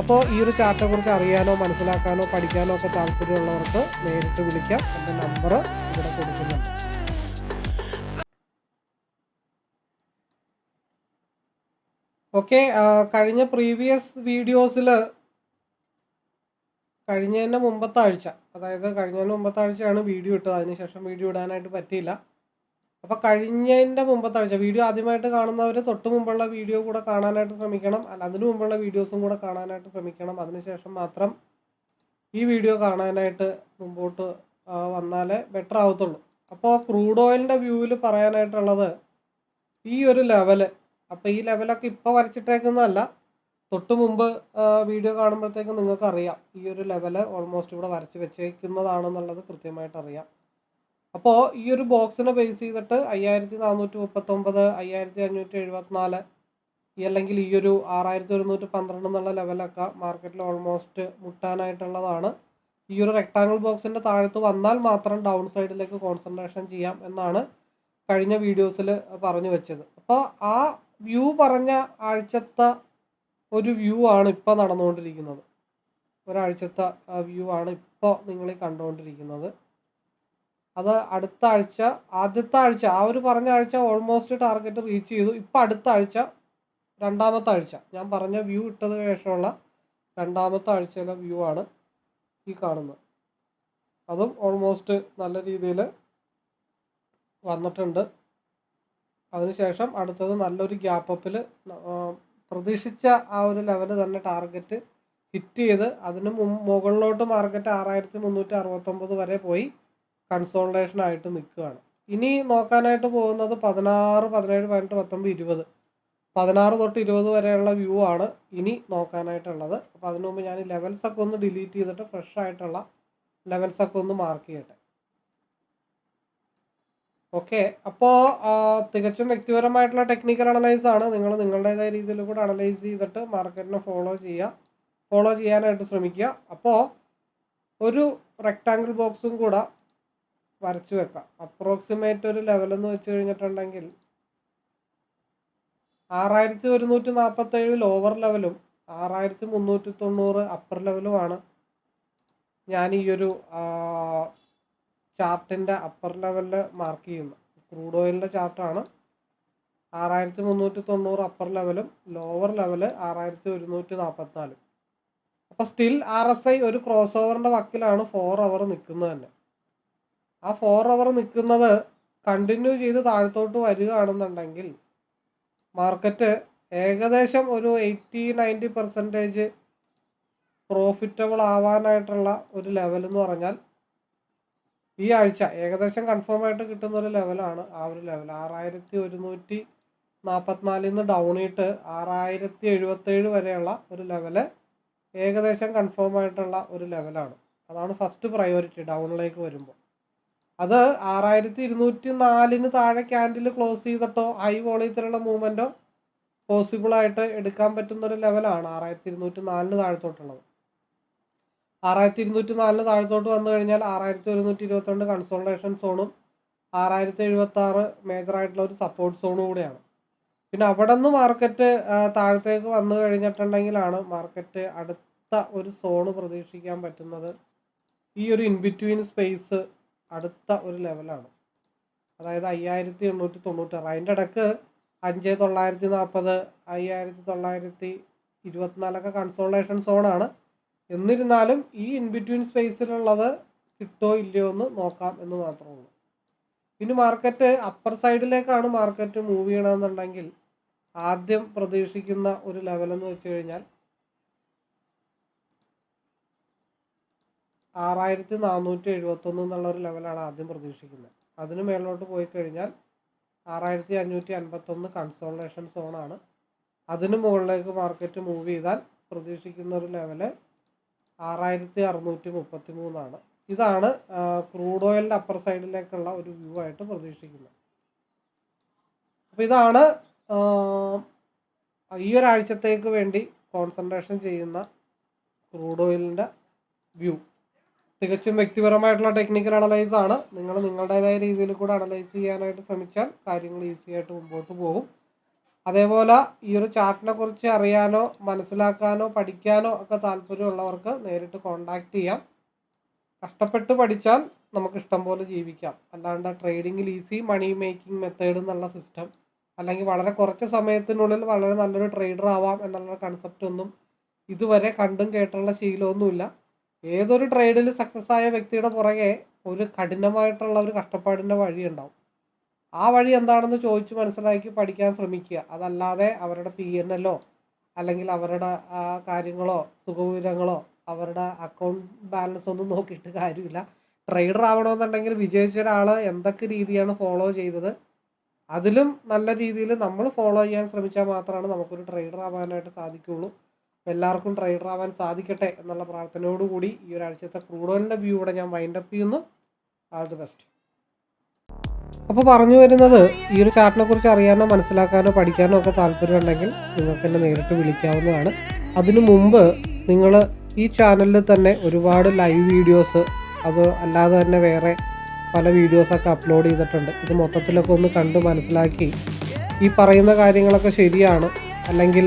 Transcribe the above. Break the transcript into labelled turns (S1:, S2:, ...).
S1: അപ്പോൾ ഈ ഒരു ചാർട്ടെ കുറിച്ച് അറിയാനോ മനസ്സിലാക്കാനോ പഠിക്കാനോ ഒക്കെ താല്പര്യമുള്ളവർക്ക് നേരിട്ട് വിളിക്കാം. എന്റെ നമ്പർ ഇവിടെ കൊടുക്കുന്നു ഓക്കെ കഴിഞ്ഞ പ്രീവിയസ് വീഡിയോസിൽ കഴിഞ്ഞതിന്റെ മുമ്പത്തെ ആഴ്ച അതായത് കഴിഞ്ഞതിന്റെ മുമ്പത്തെ ആഴ്ചയാണ് വീഡിയോ ഇട്ടത്. അതിനുശേഷം വീഡിയോ ഇടാനായിട്ട് പറ്റിയില്ല. അപ്പോൾ കഴിഞ്ഞതിന്റെ മുമ്പത്തെ ആഴ്ച വീഡിയോ ആദ്യമായിട്ട് കാണുന്നവർ തൊട്ട് മുമ്പുള്ള വീഡിയോ കൂടെ കാണാനായിട്ട് ശ്രമിക്കണം. അല്ല അതിനു മുമ്പുള്ള വീഡിയോസും കൂടെ കാണാനായിട്ട് ശ്രമിക്കണം. അതിനുശേഷം മാത്രം ഈ വീഡിയോ കാണാനായിട്ട് മുമ്പോട്ട് വന്നാലേ ബെറ്റർ ആവത്തുള്ളൂ. അപ്പോൾ ക്രൂഡ് ഓയിലിന്റെ വ്യൂവിൽ പറയാനായിട്ടുള്ളത് ഈ ഒരു ലെവൽ അപ്പോൾ ഈ ലെവലൊക്കെ ഇപ്പോൾ വരച്ചിട്ടേക്കുന്നതല്ല. തൊട്ട് മുമ്പ് വീഡിയോ കാണുമ്പോഴത്തേക്കും നിങ്ങൾക്കറിയാം. ഈ ഒരു ലെവൽ ഓൾമോസ്റ്റ് ഇവിടെ വരച്ച് വെച്ചേക്കുന്നതാണെന്നുള്ളത് കൃത്യമായിട്ട് അറിയാം അപ്പോൾ ഈ ഒരു ബോക്സിനെ ബേസ് ചെയ്തിട്ട് അയ്യായിരത്തി നാനൂറ്റി മുപ്പത്തൊമ്പത് അയ്യായിരത്തി അഞ്ഞൂറ്റി എഴുപത്തിനാല് ഈ അല്ലെങ്കിൽ ഈ ഒരു ആറായിരത്തി ഒരുന്നൂറ്റി പന്ത്രണ്ട് എന്നുള്ള ലെവലൊക്കെ മാർക്കറ്റിൽ ഓൾമോസ്റ്റ് മുട്ടാനായിട്ടുള്ളതാണ്. ഈ ഒരു റെക്ടാങ്കിൾ ബോക്സിന്റെ താഴത്ത് വന്നാൽ മാത്രം ഡൗൺ സൈഡിലേക്ക് കോൺസെൻട്രേഷൻ ചെയ്യാം എന്നാണ് കഴിഞ്ഞ വീഡിയോസിൽ പറഞ്ഞു വെച്ചത്. അപ്പോൾ ആ വ്യൂ പറഞ്ഞ ആഴ്ചത്തെ ഒരു വ്യൂ ആണ് ഇപ്പോൾ നടന്നുകൊണ്ടിരിക്കുന്നത്. ഒരാഴ്ചത്തെ വ്യൂ ആണ് ഇപ്പോൾ നിങ്ങൾ കണ്ടുകൊണ്ടിരിക്കുന്നത്. അത് അടുത്ത ആഴ്ച ആദ്യത്തെ ആഴ്ച ആ ഒരു പറഞ്ഞ ആഴ്ച ഓൾമോസ്റ്റ് ടാർഗറ്റ് റീച്ച് ചെയ്തു. ഇപ്പം അടുത്ത ആഴ്ച രണ്ടാമത്തെ ആഴ്ച. ഞാൻ പറഞ്ഞ വ്യൂ ഇട്ടത് ശേഷമുള്ള രണ്ടാമത്തെ ആഴ്ചയിലെ വ്യൂ ആണ് ഈ കാണുന്നത്. അതും ഓൾമോസ്റ്റ് നല്ല രീതിയിൽ വന്നിട്ടുണ്ട്. അതിനുശേഷം അടുത്തത് നല്ലൊരു ഗ്യാപ്പ് അപ്പിൽ പ്രതീക്ഷിച്ച ആ ഒരു ലെവൽ തന്നെ ടാർഗറ്റ് ഹിറ്റ് ചെയ്ത് അതിന് മുകളിലോട്ട് മാർക്കറ്റ് ആറായിരത്തി മുന്നൂറ്റി അറുപത്തൊമ്പത് വരെ പോയി. കൺസോൾട്ടേഷൻ ആയിട്ട് നിൽക്കുകയാണ്. ഇനി നോക്കാനായിട്ട് പോകുന്നത് പതിനാറ് പതിനേഴ് പതിനെട്ട് പത്തൊമ്പത് ഇരുപത്. പതിനാറ് തൊട്ട് ഇരുപത് വരെയുള്ള വ്യൂ ആണ് ഇനി നോക്കാനായിട്ടുള്ളത്. അപ്പോൾ അതിനു മുമ്പ് ഞാൻ ലെവൽസ് ഒക്കെ ഒന്ന് ഡിലീറ്റ് ചെയ്തിട്ട് ഫ്രഷ് ആയിട്ടുള്ള ലെവൽസ് ഒക്കെ ഒന്ന് മാർക്ക് ചെയ്യട്ടെ. ഓക്കെ അപ്പോൾ തികച്ചും വ്യക്തിപരമായിട്ടുള്ള ടെക്നിക്കൽ അനലൈസ് ആണ്. നിങ്ങൾ നിങ്ങളുടേതായ രീതിയിൽ കൂടെ അനലൈസ് ചെയ്തിട്ട് മാർക്കറ്റിനെ ഫോളോ ചെയ്യുക. ഫോളോ ചെയ്യാനായിട്ട് ശ്രമിക്കുക. അപ്പോൾ ഒരു റെക്റ്റാങ്കിൾ ബോക്സും കൂടെ വരച്ചു വെക്കാം. അപ്രോക്സിമേറ്റ് ഒരു ലെവലെന്ന് വെച്ച് കഴിഞ്ഞിട്ടുണ്ടെങ്കിൽ ആറായിരത്തി ഒരുന്നൂറ്റി നാൽപ്പത്തേഴ് ലോവർ ലെവലും ആറായിരത്തി മുന്നൂറ്റി തൊണ്ണൂറ് അപ്പർ ലെവലുമാണ് ഞാൻ ഈ ഒരു ചാർട്ടിന്റെ അപ്പർ ലെവലിൽ മാർക്ക് ചെയ്യുന്നത്. ക്രൂഡ് ഓയിലിന്റെ ചാർട്ടാണ് ആറായിരത്തി മുന്നൂറ്റി തൊണ്ണൂറ് അപ്പർ ലെവലും ലോവർ ലെവൽ ആറായിരത്തി ഒരുന്നൂറ്റി നാൽപ്പത്തിനാലും അപ്പോൾ സ്റ്റിൽ ആർ എസ് ഐ ഒരു ക്രോസ് ഓവറിന്റെ വക്കിലാണ് ഫോർ അവർ നിൽക്കുന്നത് തന്നെ. ആ ഫോർ അവർ നിൽക്കുന്നത് കണ്ടിന്യൂ ചെയ്ത് താഴത്തോട്ട് വരികയാണെന്നുണ്ടെങ്കിൽ മാർക്കറ്റ് ഏകദേശം ഒരു എയ്റ്റി നയന്റി പെർസെന്റേജ് പ്രോഫിറ്റബിൾ ആവാനായിട്ടുള്ള ഒരു ലെവൽ എന്ന് പറഞ്ഞാൽ ഈ ആഴ്ച ഏകദേശം കൺഫേം ആയിട്ട് കിട്ടുന്ന ഒരു ലെവലാണ് ആ ഒരു ലെവൽ ആറായിരത്തി ഒരുന്നൂറ്റി നാൽപ്പത്തിനാലിൽ നിന്ന് ഡൗണിട്ട് ആറായിരത്തി എഴുപത്തേഴ് വരെയുള്ള ഒരു ലെവൽ ഏകദേശം കൺഫേം ആയിട്ടുള്ള ഒരു ലെവലാണ് അതാണ് ഫസ്റ്റ് പ്രയോറിറ്റി ഡൗണിലേക്ക് വരുമ്പോൾ. അത് ആറായിരത്തി ഇരുന്നൂറ്റി നാലിന് താഴെ ക്യാൻഡിൽ ക്ലോസ് ചെയ്തിട്ടോ ഹൈ വോളിയത്തിലുള്ള മൂവ്മെന്റോ പോസിബിൾ ആയിട്ട് എടുക്കാൻ പറ്റുന്ന ഒരു ലെവലാണ് ആറായിരത്തി ഇരുന്നൂറ്റി നാലിന് താഴത്തോട്ടുള്ളത്. ആറായിരത്തി ഇരുന്നൂറ്റി നാലിന് താഴത്തോട്ട് വന്നു കഴിഞ്ഞാൽ ആറായിരത്തി ഒരുന്നൂറ്റി ഇരുപത്തിരണ്ട് കൺസോൾട്ടേഷൻ സോണും ആറായിരത്തി എഴുപത്തി ആറ് മേജർ ആയിട്ടുള്ള ഒരു സപ്പോർട്ട് സോണും കൂടെയാണ്. പിന്നെ അവിടെ നിന്ന് മാർക്കറ്റ് താഴത്തേക്ക് വന്നു കഴിഞ്ഞിട്ടുണ്ടെങ്കിലാണ് മാർക്കറ്റ് അടുത്ത ഒരു സോണ് പ്രതീക്ഷിക്കാൻ പറ്റുന്നത്. ഈ ഒരു ഇൻ ബിറ്റ്വീൻ സ്പേസ് അടുത്ത ഒരു ലെവലാണ്. അതായത് അയ്യായിരത്തി എണ്ണൂറ്റി തൊണ്ണൂറ്റാറ് അതിന്റെ ഇടയ്ക്ക് അഞ്ച് തൊള്ളായിരത്തി നാൽപ്പത് അയ്യായിരത്തി തൊള്ളായിരത്തി ഇരുപത്തിനാലൊക്കെ കൺസോളേഷൻ സോണാണ് എന്നിരുന്നാലും ഈ ഇൻബിറ്റ്വീൻ സ്പേസിലുള്ളത് കിട്ടോ ഇല്ലയോ എന്ന് നോക്കാം എന്ന് മാത്രമേ ഉള്ളൂ. പിന്നെ മാർക്കറ്റ് അപ്പർ സൈഡിലേക്കാണ് മാർക്കറ്റ് മൂവ് ചെയ്യണമെന്നുണ്ടെങ്കിൽ ആദ്യം പ്രതീക്ഷിക്കുന്ന ഒരു ലെവലെന്ന് വെച്ച് കഴിഞ്ഞാൽ ആറായിരത്തി നാനൂറ്റി എഴുപത്തൊന്ന് എന്നുള്ള ഒരു ലെവലാണ് ആദ്യം പ്രതീക്ഷിക്കുന്നത്. അതിന് മേളിലോട്ട് പോയി കഴിഞ്ഞാൽ ആറായിരത്തി അഞ്ഞൂറ്റി അൻപത്തൊന്ന് കൺസോൾട്ടേഷൻ സോണാണ് അതിന് മുകളിലേക്ക് മാർക്കറ്റ് മൂവ് ചെയ്താൽ പ്രതീക്ഷിക്കുന്ന ഒരു ലെവൽ ആറായിരത്തി അറുന്നൂറ്റി മുപ്പത്തി മൂന്നാണ് ഇതാണ് ക്രൂഡ് ഓയിലിന്റെ അപ്പർ സൈഡിലേക്കുള്ള ഒരു വ്യൂ ആയിട്ട് പ്രതീക്ഷിക്കുന്നത്. അപ്പോൾ ഇതാണ് ഈ ഒരാഴ്ചത്തേക്ക് വേണ്ടി കോൺസെൻട്രേഷൻ ചെയ്യുന്ന ക്രൂഡ് ഓയിലിന്റെ വ്യൂ തികച്ചും വ്യക്തിപരമായിട്ടുള്ള ടെക്നിക്കൽ അനലൈസ് ആണ്. നിങ്ങൾ നിങ്ങളുടേതായ രീതിയിൽ കൂടെ അനലൈസ് ചെയ്യാനായിട്ട് ശ്രമിച്ചാൽ കാര്യങ്ങൾ ഈസി ആയിട്ട് മുമ്പോട്ട് പോകും. അതേപോലെ ഈ ഒരു ചാർട്ടിനെ കുറിച്ച് അറിയാനോ മനസ്സിലാക്കാനോ പഠിക്കാനോ ഒക്കെ താല്പര്യമുള്ളവർക്ക് നേരിട്ട് കോണ്ടാക്ട് ചെയ്യാം. കഷ്ടപ്പെട്ട് പഠിച്ചാൽ നമുക്ക് ഇഷ്ടം പോലെ ജീവിക്കാം. അല്ലാണ്ട് ട്രേഡിങ്ങിൽ ഈസി മണി മേക്കിംഗ് മെത്തേഡ് എന്നുള്ള സിസ്റ്റം അല്ലെങ്കിൽ വളരെ കുറച്ച് സമയത്തിനുള്ളിൽ വളരെ നല്ലൊരു ട്രേഡർ ആവാം എന്നുള്ള കൺസെപ്റ്റ് ഒന്നും ഇതുവരെ കണ്ടും കേട്ടുള്ള ശീലമൊന്നുമില്ല. ഏതൊരു ട്രേഡിൽ സക്സസ് ആയ വ്യക്തിയുടെ പുറകെ ഒരു കഠിനമായിട്ടുള്ള ഒരു കഷ്ടപ്പാടിന്റെ വഴി ഉണ്ടാവും ആ വഴി എന്താണെന്ന് ചോദിച്ച് മനസ്സിലാക്കി പഠിക്കാൻ ശ്രമിക്കുക. അതല്ലാതെ അവരുടെ പി എൻ എല്ലോ അല്ലെങ്കിൽ അവരുടെ കാര്യങ്ങളോ സുഖവിവരങ്ങളോ അവരുടെ അക്കൗണ്ട് ബാലൻസ് ഒന്നും നോക്കിയിട്ട് കാര്യമില്ല. ട്രേഡർ ആവണമെന്നുണ്ടെങ്കിൽ വിജയിച്ച ഒരാൾ എന്തൊക്കെ രീതിയാണ് ഫോളോ ചെയ്തത് അതിലും നല്ല രീതിയിൽ നമ്മൾ ഫോളോ ചെയ്യാൻ ശ്രമിച്ചാൽ മാത്രമാണ് നമുക്കൊരു ട്രേഡർ ആവാനായിട്ട് സാധിക്കുകയുള്ളൂ. എല്ലാവർക്കും ട്രേഡർ ആവാൻ സാധിക്കട്ടെ എന്നുള്ള പ്രാർത്ഥനയോടുകൂടി ഈ ഒരാഴ്ചത്തെ ക്രൂഡോലിന്റെ ഓയിലിന്റെ വ്യൂ ഇവിടെ ഞാൻ വൈൻഡ് അപ്പ് ചെയ്യുന്നു. ആൾ ദി ബെസ്റ്റ് അപ്പോൾ പറഞ്ഞു വരുന്നത് ഈ ഒരു ചാർട്ടിനെ കുറിച്ച് അറിയാനോ മനസ്സിലാക്കാനോ പഠിക്കാനോ ഒക്കെ താല്പര്യമുണ്ടെങ്കിൽ നിങ്ങൾക്ക് എന്നെ നേരിട്ട് വിളിക്കാവുന്നതാണ്. അതിനു മുമ്പ് നിങ്ങൾ ഈ ചാനലിൽ തന്നെ ഒരുപാട് ലൈവ് വീഡിയോസ് അത് അല്ലാതെ തന്നെ വേറെ പല വീഡിയോസൊക്കെ അപ്ലോഡ് ചെയ്തിട്ടുണ്ട്. ഇത് മൊത്തത്തിലൊക്കെ ഒന്ന് കണ്ട് മനസ്സിലാക്കി ഈ പറയുന്ന കാര്യങ്ങളൊക്കെ ശരിയാണ്. അല്ലെങ്കിൽ